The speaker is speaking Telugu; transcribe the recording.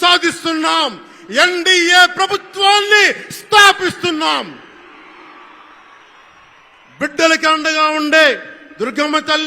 సాధిస్తున్నాం ఎన్డీఏ ప్రభుత్వాన్ని స్థాపిస్తున్నాం. బిడ్డలకి అండగా ఉండే దుర్గమ్మ తల్లి